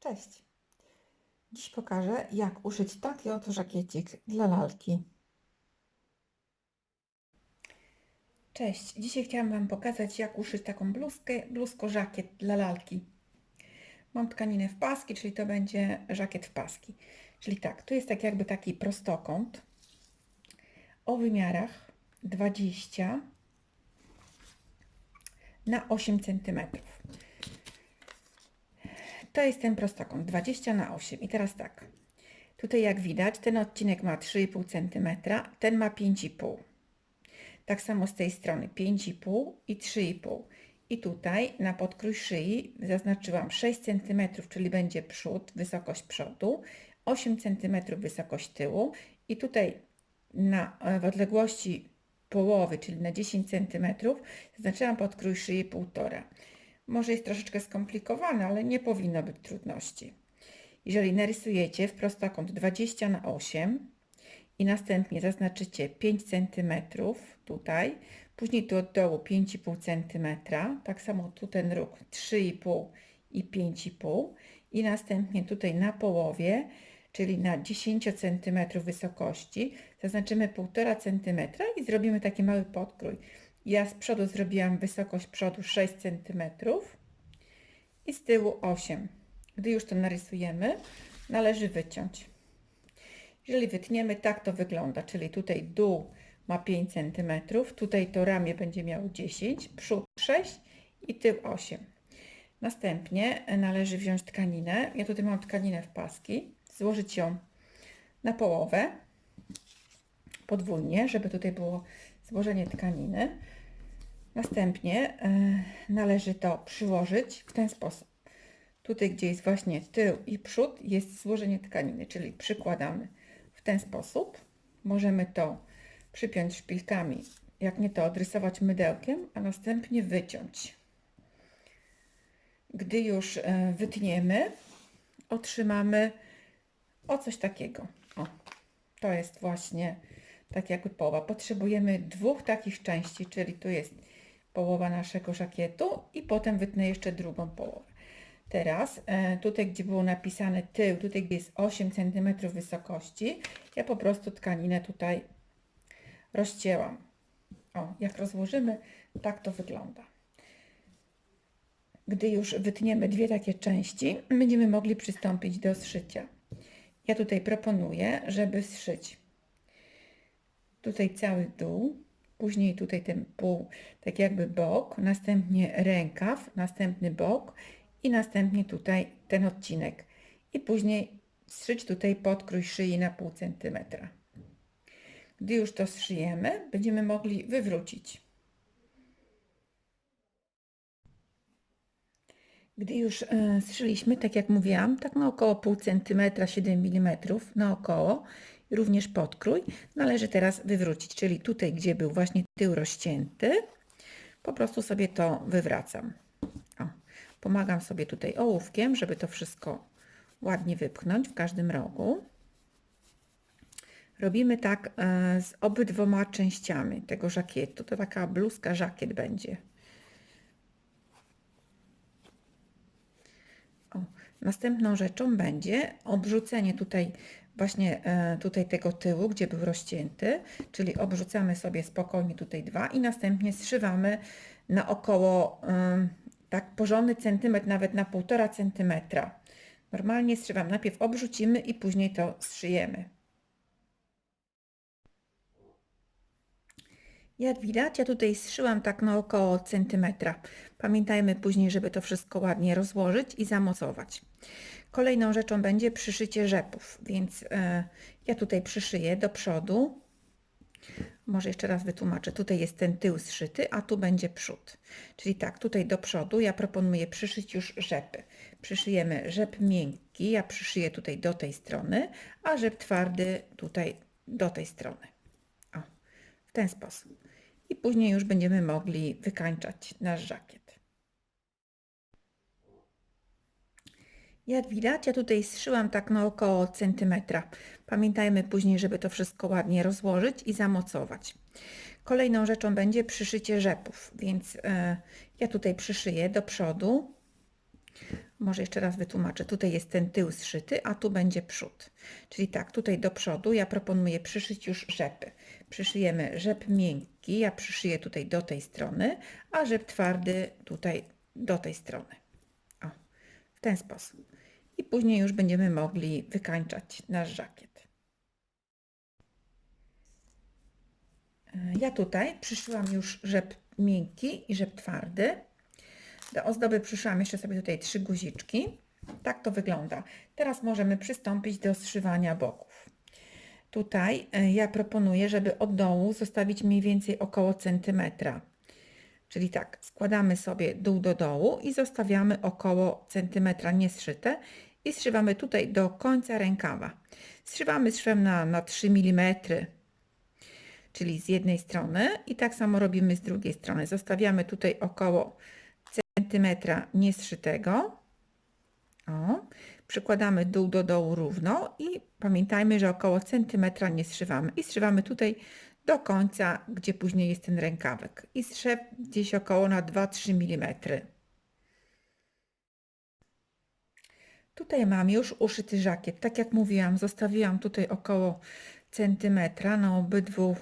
Cześć! Dziś pokażę, jak uszyć taki oto żakiecik dla lalki. Cześć! Dzisiaj chciałam Wam pokazać, jak uszyć taką bluzkę, bluzko-żakiet dla lalki. Mam tkaninę w paski, czyli to będzie żakiet w paski. Czyli tak, tu jest tak jakby taki prostokąt o wymiarach 20 na 8 cm. To jest ten prostokąt 20 na 8 i teraz tak. Tutaj jak widać ten odcinek ma 3,5 cm, ten ma 5,5. Tak samo z tej strony 5,5 i 3,5. I tutaj na podkrój szyi zaznaczyłam 6 cm, czyli będzie przód, wysokość przodu, 8 cm wysokość tyłu i tutaj na, w odległości połowy, czyli na 10 cm zaznaczyłam podkrój szyi 1,5. Może jest troszeczkę skomplikowane, ale nie powinno być trudności. Jeżeli narysujecie w prostokąt 20 na 8 i następnie zaznaczycie 5 cm tutaj, później tu od dołu 5,5 cm, tak samo tu ten róg 3,5 i 5,5 i następnie tutaj na połowie, czyli na 10 cm wysokości, zaznaczymy 1,5 cm i zrobimy taki mały podkrój. Ja z przodu zrobiłam wysokość przodu 6 cm i z tyłu 8. Gdy już to narysujemy, należy wyciąć. Jeżeli wytniemy, tak to wygląda, czyli tutaj dół ma 5 cm, tutaj to ramię będzie miało 10, przód 6 i tył 8. Następnie należy wziąć tkaninę. Ja tutaj mam tkaninę w paski, złożyć ją na połowę, podwójnie, żeby tutaj było złożenie tkaniny. Następnie e, należy to przyłożyć w ten sposób. Tutaj, gdzie jest właśnie tył i przód, jest złożenie tkaniny, czyli przykładamy w ten sposób. Możemy to przypiąć szpilkami, jak nie to odrysować mydełkiem, a następnie wyciąć. Gdy już e, wytniemy, otrzymamy o coś takiego. O, to jest właśnie tak jakby połowa. Potrzebujemy dwóch takich części, czyli tu jest połowa naszego żakietu i potem wytnę jeszcze drugą połowę. Teraz e, tutaj, gdzie było napisane tył, tutaj gdzie jest 8 cm wysokości, ja po prostu tkaninę tutaj rozcięłam. O, jak rozłożymy, tak to wygląda. Gdy już wytniemy dwie takie części, będziemy mogli przystąpić do zszycia. Ja tutaj proponuję, żeby zszyć tutaj cały dół, później tutaj ten pół, tak jakby bok, następnie rękaw, następny bok i następnie tutaj ten odcinek. I później zszyć tutaj podkrój szyi na pół centymetra. Gdy już to zszyjemy, będziemy mogli wywrócić. Gdy już e, zszyliśmy, tak jak mówiłam, tak na około pół centymetra, 7 mm naokoło, również podkrój, należy teraz wywrócić, czyli tutaj, gdzie był właśnie tył rozcięty, po prostu sobie to wywracam. O, pomagam sobie tutaj ołówkiem, żeby to wszystko ładnie wypchnąć w każdym rogu. Robimy tak e, z obydwoma częściami tego żakietu. To taka bluzka żakiet będzie. O, następną rzeczą będzie obrzucenie tutaj właśnie e, tutaj tego tyłu, gdzie był rozcięty, czyli obrzucamy sobie spokojnie tutaj dwa i następnie zszywamy na około tak porządny centymetr, nawet na półtora centymetra. Normalnie zszywam, najpierw obrzucimy i później to zszyjemy. Jak widać, ja tutaj zszyłam tak na około centymetra. Pamiętajmy później, żeby to wszystko ładnie rozłożyć i zamocować. Kolejną rzeczą będzie przyszycie rzepów, więc e, ja tutaj przyszyję do przodu. Może jeszcze raz wytłumaczę. Tutaj jest ten tył zszyty, a tu będzie przód. Czyli tak, tutaj do przodu ja proponuję przyszyć już rzepy. Przyszyjemy rzep miękki, ja przyszyję tutaj do tej strony, a rzep twardy tutaj do tej strony. O, w ten sposób. I później już będziemy mogli wykańczać nasz żakiet. Jak widać, ja tutaj zszyłam tak na około centymetra. Pamiętajmy później, żeby to wszystko ładnie rozłożyć i zamocować. Kolejną rzeczą będzie przyszycie rzepów, więc e, ja tutaj przyszyję do przodu. Może jeszcze raz wytłumaczę. Tutaj jest ten tył zszyty, a tu będzie przód. Czyli tak, tutaj do przodu ja proponuję przyszyć już rzepy. Przyszyjemy rzep miękki, ja przyszyję tutaj do tej strony, a rzep twardy tutaj do tej strony. O, w ten sposób. I później już będziemy mogli wykańczać nasz żakiet. E, Ja tutaj przyszyłam już rzep miękki i rzep twardy. Do ozdoby przyszyłam jeszcze sobie tutaj trzy guziczki. Tak to wygląda. Teraz możemy przystąpić do zszywania boków. Tutaj e, ja proponuję, żeby od dołu zostawić mniej więcej około centymetra. Czyli tak, składamy sobie dół do dołu i zostawiamy około centymetra nieszyte i zszywamy tutaj do końca rękawa. Zszywamy szwem na, na 3 mm, czyli z jednej strony i tak samo robimy z drugiej strony. Zostawiamy tutaj około centymetra nieszytego. O, przykładamy dół do dołu równo i pamiętajmy, że około centymetra nie zszywamy. I zszywamy tutaj do końca, gdzie później jest ten rękawek. I zszew gdzieś około na 2-3 mm. Tutaj mam już uszyty żakiet. Tak jak mówiłam, zostawiłam tutaj około centymetra na obydwu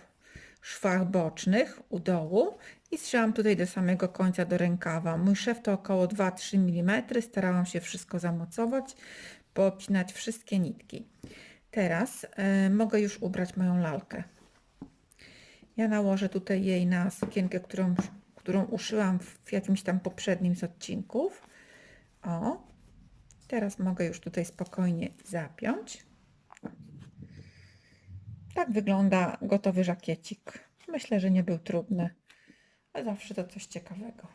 szwach bocznych u dołu i zszyłam tutaj do samego końca do rękawa. Mój szef to około 2-3 mm. Starałam się wszystko zamocować, poobcinać wszystkie nitki. Teraz e, mogę już ubrać moją lalkę. Ja nałożę tutaj jej na sukienkę, którą, którą uszyłam w jakimś tam poprzednim z odcinków. O, teraz mogę już tutaj spokojnie zapiąć. Tak wygląda gotowy żakiecik. Myślę, że nie był trudny, a zawsze to coś ciekawego.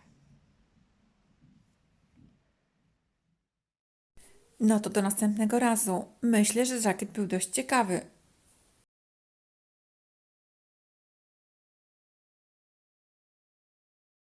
No to do następnego razu. Myślę, że żakiet był dość ciekawy.